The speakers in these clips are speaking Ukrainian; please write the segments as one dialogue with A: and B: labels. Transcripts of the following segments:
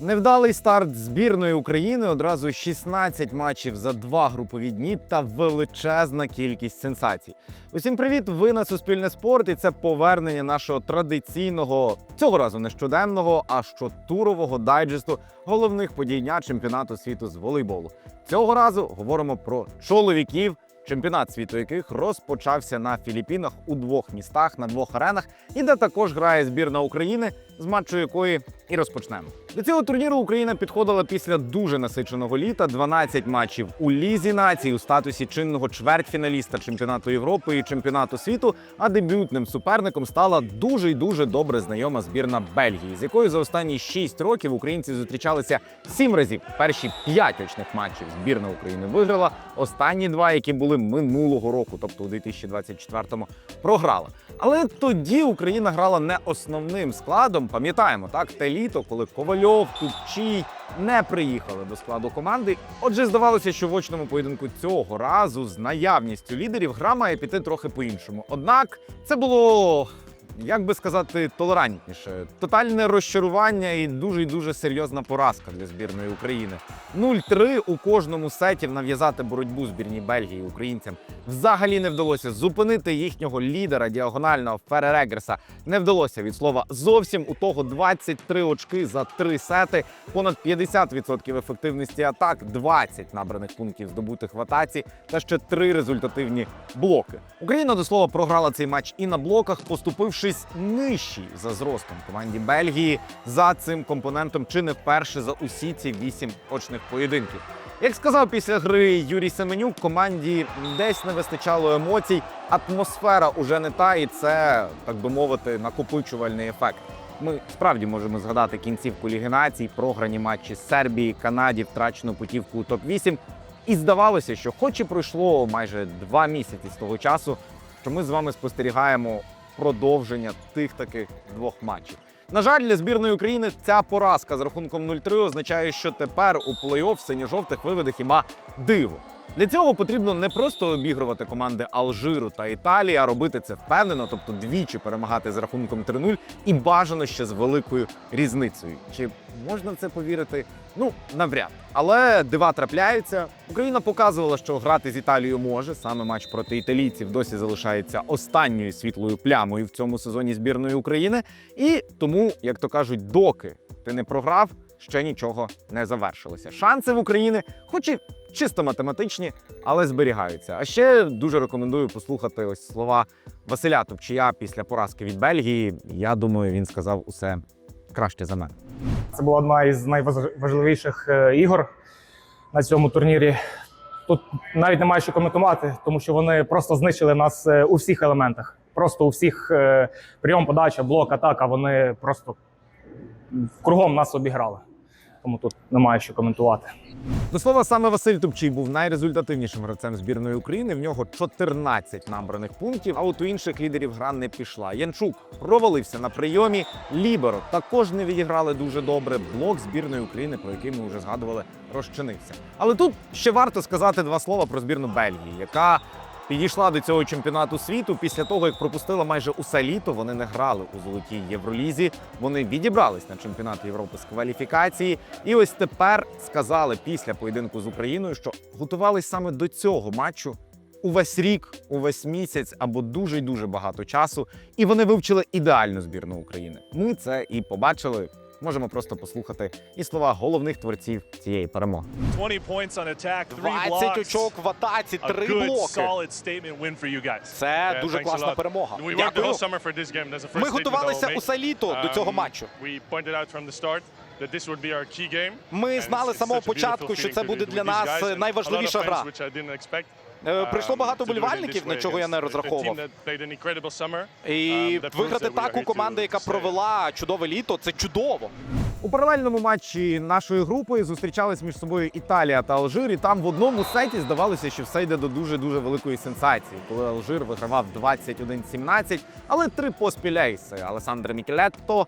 A: Невдалий старт збірної України одразу 16 матчів за два групові дні та величезна кількість сенсацій. Усім привіт! Ви на Суспільне спорт, і це повернення нашого традиційного цього разу не щоденного, а щотурового дайджесту головних подій дня чемпіонату світу з волейболу. Цього разу говоримо про чоловіків. Чемпіонат світу яких розпочався на Філіппінах у двох містах на двох аренах, і де також грає збірна України, з матчу якої і розпочнемо. До цього турніру Україна підходила після дуже насиченого літа. 12 матчів у лізі націй у статусі чинного чвертьфіналіста чемпіонату Європи і чемпіонату світу. А дебютним суперником стала дуже й дуже добре знайома збірна Бельгії, з якою за останні 6 років українці зустрічалися 7 разів. Перші 5 очних матчів збірна України виграла. Останні два, які були минулого року, тобто у 2024-му, програла. Але тоді Україна грала не основним складом. Пам'ятаємо, так те літо, коли Ковальов, Тупчій не приїхали до складу команди. Отже, здавалося, що в очному поєдинку цього разу з наявністю лідерів гра має піти трохи по-іншому. Однак це було. Як би сказати, толерантніше, тотальне розчарування і дуже й дуже серйозна поразка для збірної України. 0-3 у кожному сеті нав'язати боротьбу збірній Бельгії українцям взагалі не вдалося зупинити їхнього лідера діагонального Феререгерса. Не вдалося від слова зовсім. У того 23 очки за 3 сети, понад 50% ефективності атак, 20 набраних пунктів здобутих в атаці та ще 3 результативні блоки. Україна до слова програла цей матч і на блоках, поступившись нижчий за зростом команді Бельгії за цим компонентом, чи не вперше за усі ці 8 очних поєдинків. Як сказав після гри Юрій Семенюк, команді десь не вистачало емоцій. Атмосфера уже не та, і це, так би мовити, накопичувальний ефект. Ми справді можемо згадати кінцівку Ліги націй, програні матчі з Сербії, Канаді, втрачену путівку у топ-8. І здавалося, що, хоч і пройшло майже два місяці з того часу, що ми з вами спостерігаємо продовження тих таких двох матчів. На жаль, для збірної України ця поразка з рахунком 0-3 означає, що тепер у плей-офф синьо-жовтих виведе хіба диво. Для цього потрібно не просто обігрувати команди Алжиру та Італії, а робити це впевнено, тобто двічі перемагати з рахунком 3-0 і бажано ще з великою різницею. Чи можна в це повірити? Ну, навряд. Але дива трапляються. Україна показувала, що грати з Італією може. Саме матч проти італійців досі залишається останньою світлою плямою в цьому сезоні збірної України. І тому, як то кажуть, доки ти не програв, ще нічого не завершилося. Шанси в Україні, хоч і чисто математичні, але зберігаються. А ще дуже рекомендую послухати ось слова Василя Топчія після поразки від Бельгії. Я думаю, він сказав усе краще за мене.
B: Це була одна із найважливіших е, ігор на цьому турнірі. Тут навіть немає що коментувати, тому що вони просто знищили нас е, у всіх елементах. Просто у всіх е, прийом, подача, блок, атака. Вони просто кругом нас обіграли. Тому тут немає що коментувати.
A: До слова, саме Василь Тупчий був найрезультативнішим гравцем збірної України. В нього 14 набраних пунктів. А от у інших лідерів гра не пішла. Янчук провалився на прийомі. Ліберо також не відіграли дуже добре. Блок збірної України, про який ми вже згадували, розчинився. Але тут ще варто сказати два слова про збірну Бельгії, яка підійшла до цього чемпіонату світу після того, як пропустила майже усе літо. Вони не грали у золотій Євролізі. Вони відібрались на чемпіонат Європи з кваліфікації. І ось тепер сказали після поєдинку з Україною, що готувались саме до цього матчу. Увесь рік, увесь місяць або дуже й дуже багато часу, і вони вивчили ідеальну збірну України. Ми це і побачили. Можемо просто послухати і слова головних творців цієї перемоги.
C: 20 points on attack, three
D: 20
C: blocks.
D: очок в атаці, три блоки. Це дуже класна перемога. Дякую. Ми готувалися усе літо до цього
C: Um,
D: матчу. Ми знали з самого початку, що це
C: to
D: буде для нас найважливіша гра. Е, Прийшло
C: Um,
D: багато
C: it in
D: болівальників, на чого я не розраховував. І
C: Um,
D: виграти так у команди, яка провела чудове літо, це чудово.
A: У паралельному матчі нашої групи зустрічались між собою Італія та Алжир. І там в одному сеті здавалося, що все йде до дуже дуже великої сенсації, коли Алжир вигравав 21-17, але три поспіль ейси Алесандро Мікелетто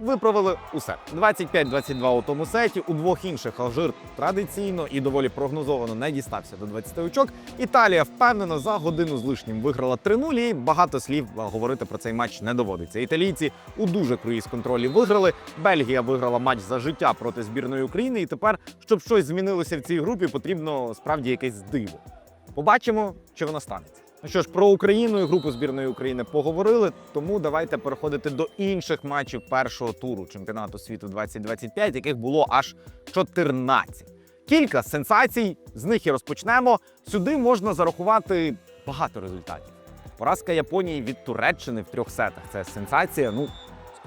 A: виправили усе. 25-22 у тому сеті. У двох інших Алжир традиційно і доволі прогнозовано не дістався до 20 очок. Італія впевнено за годину з лишнім виграла 3-0 і багато слів говорити про цей матч не доводиться. Італійці у дуже круїз контролі виграли. Бельгія виграла матч за життя проти збірної України. І тепер, щоб щось змінилося в цій групі, потрібно справді якесь диво. Побачимо, чи воно станеться. Ну що ж, про Україну і групу збірної України поговорили. Тому давайте переходити до інших матчів першого туру чемпіонату світу 2025, яких було аж 14. Кілька сенсацій, з них і розпочнемо. Сюди можна зарахувати багато результатів. Поразка Японії від Туреччини в трьох сетах це сенсація. Ну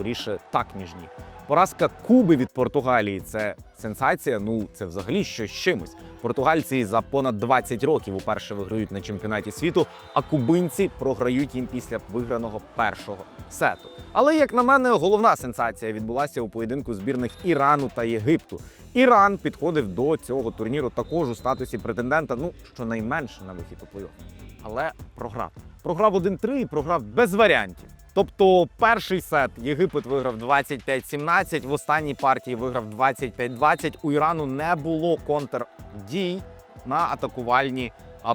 A: скоріше так ніж ні. Поразка Куби від Португалії це сенсація. Ну це взагалі щось з чимось. Португальці за понад 20 років уперше виграють на чемпіонаті світу, а кубинці програють їм після виграного першого сету. Але як на мене, головна сенсація відбулася у поєдинку збірних Ірану та Єгипту. Іран підходив до цього турніру також у статусі претендента, ну щонайменше на вихід у плей-офф. Але програв. Програв 1-3 і програв без варіантів. Тобто перший сет Єгипет виграв 25-17, в останній партії виграв 25-20. У Ірану не було контрдій на атакувальні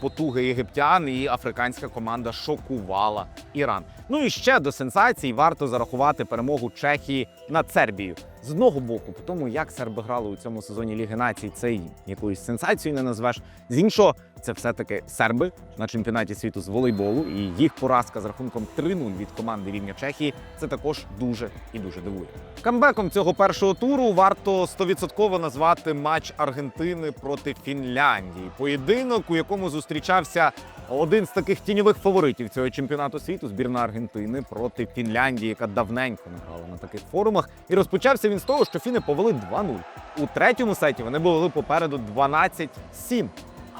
A: потуги єгиптян, і африканська команда шокувала Іран. Ну і ще до сенсацій варто зарахувати перемогу Чехії над Сербією. З одного боку, по тому як серби грали у цьому сезоні Ліги Націй, це якоюсь сенсацією не назвеш. З іншого, це все-таки серби на чемпіонаті світу з волейболу, і їх поразка з рахунком 3-0 від команди рівня Чехії це також дуже і дуже дивує. Камбеком цього першого туру варто 100% назвати матч Аргентини проти Фінляндії. Поєдинок, у якому зустрічався один з таких тіньових фаворитів цього чемпіонату світу збірна Аргентини проти Фінляндії, яка давненько не грала на таких форумах. І розпочався він з того, що фіни повели 2-0. У третьому сеті вони були попереду 12-7.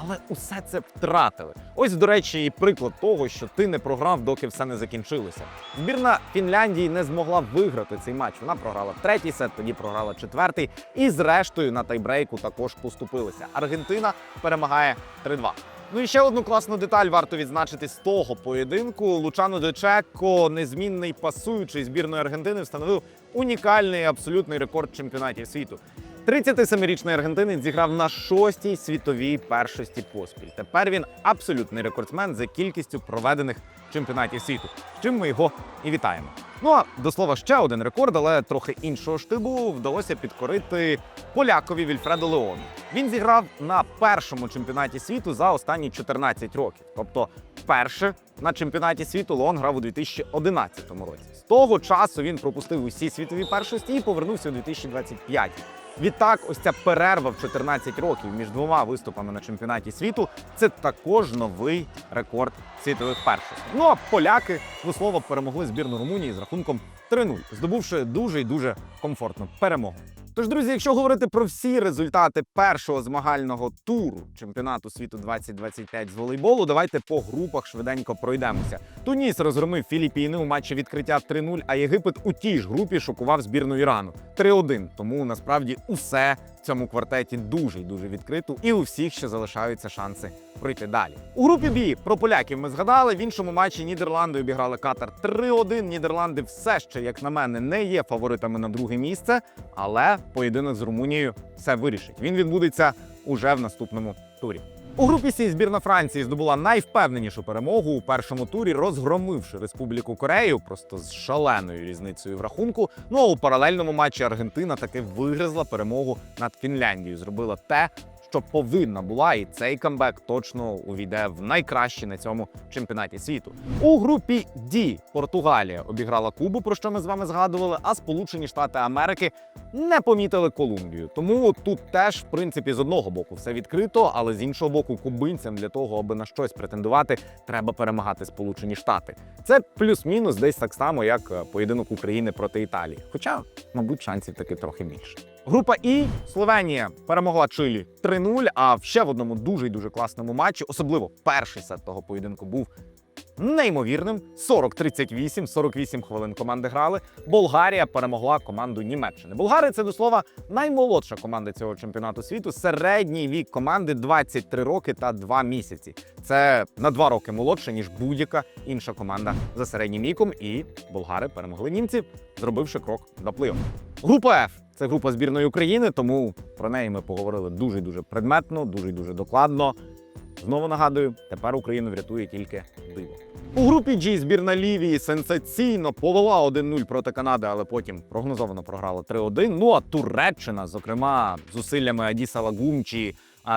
A: Але усе це втратили. Ось, до речі, і приклад того, що ти не програв, доки все не закінчилося. Збірна Фінляндії не змогла виграти цей матч. Вона програла третій сет, тоді програла четвертий, і зрештою на тайбрейку також поступилися. Аргентина перемагає 3-2. Ну і ще одну класну деталь варто відзначити з того поєдинку. Лучано Дечеко, незмінний пасуючий збірної Аргентини, встановив унікальний абсолютний рекорд чемпіонатів світу. 37-річний аргентинець зіграв на шостій світовій першості поспіль. Тепер він абсолютний рекордсмен за кількістю проведених чемпіонатів світу. З чим ми його і вітаємо. Ну а до слова, ще один рекорд, але трохи іншого штибу вдалося підкорити полякові Вільфреду Леону. Він зіграв на першому чемпіонаті світу за останні 14 років. Тобто, вперше на чемпіонаті світу Леон грав у 2011 році. З того часу він пропустив усі світові першості і повернувся у 2025. Відтак, ось ця перерва в 14 років між двома виступами на чемпіонаті світу це також новий рекорд світових першостей. Ну а поляки до перемогли збірну Румунії з рахунком 3-0, здобувши дуже і дуже комфортну перемогу. Тож, друзі, якщо говорити про всі результати першого змагального туру чемпіонату світу 2025 з волейболу, давайте по групах швиденько пройдемося. Туніс розгромив Філіппіни у матчі відкриття 3-0, а Єгипет у тій ж групі шокував збірну Ірану 3-1. Тому насправді усе в цьому квартеті дуже й дуже відкрито, і у всіх ще залишаються шанси пройти далі. У групі Бі про поляків ми згадали. В іншому матчі Нідерланди обіграли Катар 3-1. Нідерланди все ще, як на мене, не є фаворитами на друге місце, але поєдинок з Румунією все вирішить. Він відбудеться уже в наступному турі. У групі Сі збірна Франції здобула найвпевненішу перемогу у першому турі, розгромивши Республіку Корею просто з шаленою різницею в рахунку. Ну а у паралельному матчі Аргентина таки вигризла перемогу над Фінляндією. Зробила те, що повинна була, і цей камбек точно увійде в найкращі на цьому чемпіонаті світу. У групі D Португалія обіграла Кубу, про що ми з вами згадували. А Сполучені Штати Америки не помітили Колумбію. Тому тут теж, в принципі, з одного боку все відкрито, але з іншого боку, кубинцям для того, аби на щось претендувати, треба перемагати Сполучені Штати. Це плюс-мінус десь так само, як е, поєдинок України проти Італії. Хоча, мабуть, шансів таки трохи більше. Група І Словенія перемогла Чилі 3-0, А ще в одному дуже й дуже класному матчі, особливо перший сет того поєдинку був неймовірним. 40-38, 48 хвилин команди грали. Болгарія перемогла команду Німеччини. Болгари це до слова наймолодша команда цього чемпіонату світу. Середній вік команди 23 роки та 2 місяці. Це на 2 роки молодше ніж будь-яка інша команда за середнім віком. І болгари перемогли німців, зробивши крок до плей Група F це група збірної України, тому про неї ми поговорили дуже дуже предметно, дуже дуже докладно. Знову нагадую, тепер Україну врятує тільки диво. У групі G збірна Лівії сенсаційно повела 1-0 проти Канади, але потім прогнозовано програла 3-1. Ну а Туреччина, зокрема, зусиллями Адіса Лагумчі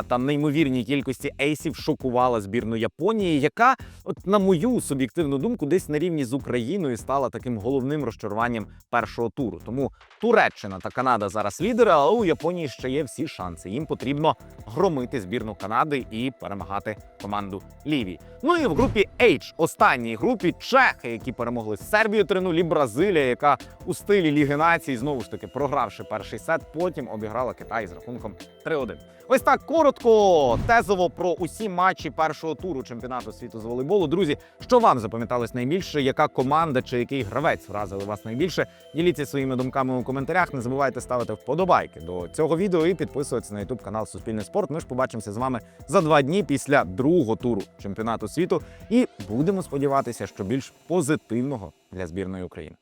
A: та неймовірній кількості ейсів шокувала збірну Японії, яка, от на мою суб'єктивну думку, десь на рівні з Україною стала таким головним розчаруванням першого туру. Тому Туреччина та Канада зараз лідери, але у Японії ще є всі шанси. Їм потрібно громити збірну Канади і перемагати команду Лівії. Ну і в групі H, останній групі Чехи, які перемогли Сербію 3-0, і Бразилія, яка у стилі Ліги Націй, знову ж таки програвши перший сет, потім обіграла Китай з рахунком 3-1. Ось так коротко, тезово про усі матчі першого туру чемпіонату світу з волейболу. Друзі, що вам запам'яталось найбільше? Яка команда чи який гравець вразили вас найбільше? Діліться своїми думками у коментарях. Не забувайте ставити вподобайки до цього відео і підписуватися на YouTube канал Суспільний спорт. Ми ж побачимося з вами за два дні після другого туру чемпіонату світу. І будемо сподіватися, що більш позитивного для збірної України.